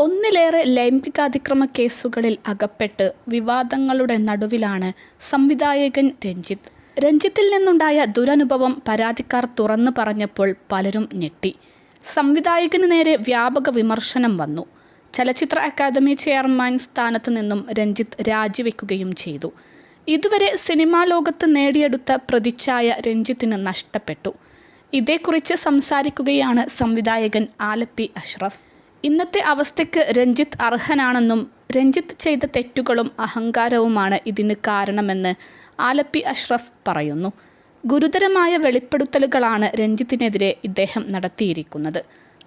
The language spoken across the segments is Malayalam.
ഒന്നിലേറെ ലൈംഗികാതിക്രമ കേസുകളിൽ അകപ്പെട്ട് വിവാദങ്ങളുടെ നടുവിലാണ് സംവിധായകൻ രഞ്ജിത്ത്. രഞ്ജിത്തിൽ നിന്നുണ്ടായ ദുരനുഭവം പരാതിക്കാർ തുറന്നു പറഞ്ഞപ്പോൾ പലരും ഞെട്ടി. സംവിധായകന് നേരെ വ്യാപക വിമർശനം വന്നു. ചലച്ചിത്ര അക്കാദമി ചെയർമാൻ സ്ഥാനത്ത് നിന്നും രഞ്ജിത്ത് രാജിവെക്കുകയും ചെയ്തു. ഇതുവരെ സിനിമാ ലോകത്ത് നേടിയെടുത്ത പ്രതിച്ഛായ രഞ്ജിത്തിന് നഷ്ടപ്പെട്ടു. ഇതേക്കുറിച്ച് സംസാരിക്കുകയാണ് സംവിധായകൻ ആലപ്പി അഷ്റഫ്. ഇന്നത്തെ അവസ്ഥയ്ക്ക് രഞ്ജിത്ത് അർഹനാണെന്നും രഞ്ജിത്ത് ചെയ്ത തെറ്റുകളും അഹങ്കാരവുമാണ് ഇതിന് കാരണമെന്ന് ആലപ്പി അഷ്റഫ് പറയുന്നു. ഗുരുതരമായ വെളിപ്പെടുത്തലുകളാണ് രഞ്ജിത്തിനെതിരെ ഇദ്ദേഹം നടത്തിയിരിക്കുന്നത്.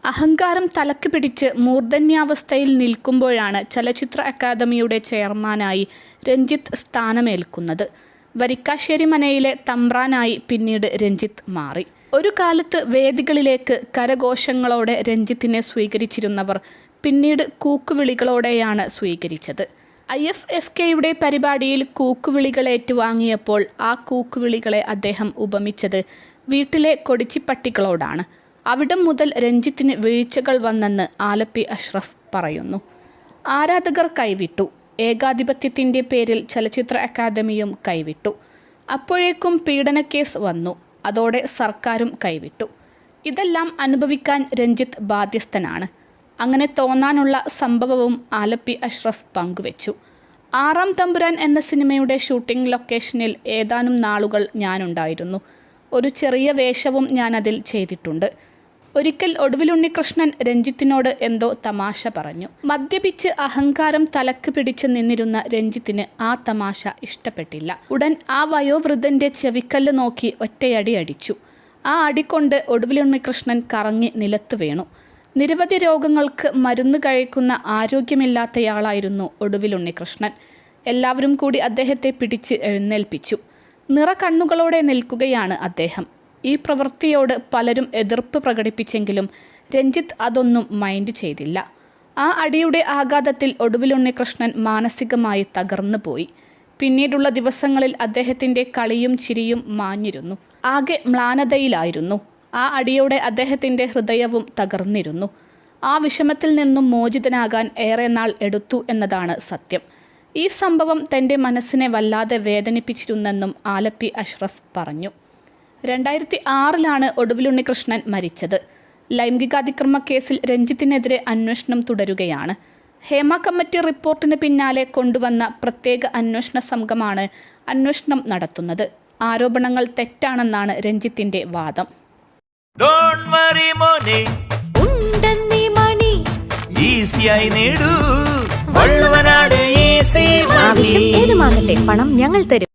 അഹങ്കാരം തലക്ക് പിടിച്ച് മൂർധന്യാവസ്ഥയിൽ നിൽക്കുമ്പോഴാണ് ചലച്ചിത്ര അക്കാദമിയുടെ ചെയർമാനായി രഞ്ജിത്ത് സ്ഥാനമേൽക്കുന്നത്. വരിക്കാശ്ശേരി മനയിലെ തമ്പ്രാനായി പിന്നീട് രഞ്ജിത്ത് മാറി. ഒരു കാലത്ത് വേദികളിലേക്ക് കരഘോഷങ്ങളോടെ രഞ്ജിത്തിനെ സ്വീകരിച്ചിരുന്നവർ പിന്നീട് കൂക്കുവിളികളോടെയാണ് സ്വീകരിച്ചത്. ഐ എഫ് എഫ് കെയുടെ പരിപാടിയിൽ കൂക്കുവിളികൾ ഏറ്റുവാങ്ങിയപ്പോൾ ആ കൂക്കുവിളികളെ അദ്ദേഹം ഉപമിച്ചത് വീട്ടിലെ കൊടിച്ചിപ്പട്ടികളോടാണ്. അവിടം മുതൽ രഞ്ജിത്തിന് വീഴ്ചകൾ വന്നെന്ന് ആലപ്പി അഷ്റഫ് പറയുന്നു. ആരാധകർ കൈവിട്ടു. ഏകാധിപത്യത്തിന്റെ പേരിൽ ചലച്ചിത്ര അക്കാദമിയും കൈവിട്ടു. അപ്പോഴേക്കും പീഡനക്കേസ് വന്നു. അതോടെ സർക്കാരും കൈവിട്ടു. ഇതെല്ലാം അനുഭവിക്കാൻ രഞ്ജിത്ത് ബാധ്യസ്ഥനാണ്. അങ്ങനെ തോന്നാനുള്ള സംഭവവും ആലപ്പി അഷ്റഫ് പങ്കുവെച്ചു. ആറാം തമ്പുരാൻ എന്ന സിനിമയുടെ ഷൂട്ടിംഗ് ലൊക്കേഷനിൽ ഏതാനും നാളുകൾ ഞാനുണ്ടായിരുന്നു. ഒരു ചെറിയ വേഷവും ഞാനതിൽ ചെയ്തിട്ടുണ്ട്. ഒരിക്കൽ ഒടുവിലുണ്ണികൃഷ്ണൻ രഞ്ജിത്തിനോട് എന്തോ തമാശ പറഞ്ഞു. മദ്യപിച്ച് അഹങ്കാരം തലക്ക് പിടിച്ച് നിന്നിരുന്ന രഞ്ജിത്തിന് ആ തമാശ ഇഷ്ടപ്പെട്ടില്ല. ഉടൻ ആ വയോവൃദ്ധന്റെ ചെവിക്കല്ല് നോക്കി ഒറ്റയടി അടിച്ചു. ആ അടികൊണ്ട് ഒടുവിലുണ്ണികൃഷ്ണൻ കറങ്ങി നിലത്ത് വീണു. നിരവധി രോഗങ്ങൾക്ക് മരുന്ന് കഴിക്കുന്ന ആരോഗ്യമില്ലാത്തയാളായിരുന്നു ഒടുവിലുണ്ണികൃഷ്ണൻ. എല്ലാവരും കൂടി അദ്ദേഹത്തെ പിടിച്ച് എഴുന്നേൽപ്പിച്ചു. നിറ കണ്ണുകളോടെ നിൽക്കുകയാണ് അദ്ദേഹം. ഈ പ്രവൃത്തിയോട് പലരും എതിർപ്പ് പ്രകടിപ്പിച്ചെങ്കിലും രഞ്ജിത്ത് അതൊന്നും മൈൻഡ് ചെയ്തില്ല. ആ അടിയുടെ ആഘാതത്തിൽ ഒടുവിലുണ്ണികൃഷ്ണൻ മാനസികമായി തകർന്നു പോയി. പിന്നീടുള്ള ദിവസങ്ങളിൽ അദ്ദേഹത്തിന്റെ കളിയും ചിരിയും മാഞ്ഞിരുന്നു. ആകെ മ്ലാനതയിലായിരുന്നു. ആ അടിയോടെ അദ്ദേഹത്തിന്റെ ഹൃദയവും തകർന്നിരുന്നു. ആ വിഷമത്തിൽ നിന്നും മോചിതനാകാൻ ഏറെ നാൾ എടുത്തു എന്നതാണ് സത്യം. ഈ സംഭവം തന്റെ മനസ്സിനെ വല്ലാതെ വേദനിപ്പിച്ചിരുന്നെന്നും ആലപ്പി അഷ്റഫ് പറഞ്ഞു. രണ്ടായിരത്തി ആറിലാണ് ഒടുവിലുണ്ണികൃഷ്ണൻ മരിച്ചത്. ലൈംഗികാതിക്രമ കേസിൽ രഞ്ജിത്തിനെതിരെ അന്വേഷണം തുടരുകയാണ്. ഹേമ കമ്മിറ്റി റിപ്പോർട്ടിന് പിന്നാലെ കൊണ്ടുവന്ന പ്രത്യേക അന്വേഷണ സംഘമാണ് അന്വേഷണം നടത്തുന്നത്. ആരോപണങ്ങൾ തെറ്റാണെന്നാണ് രഞ്ജിത്തിന്റെ വാദം. ഡോണ്ട് വറി മോനെ. ഉണ്ടെന്നീ മണി. ഈസിയായി നേടൂ. വള്ളുവനാട് ഈസി ആവശ്യം പണം ഞങ്ങൾ തരും.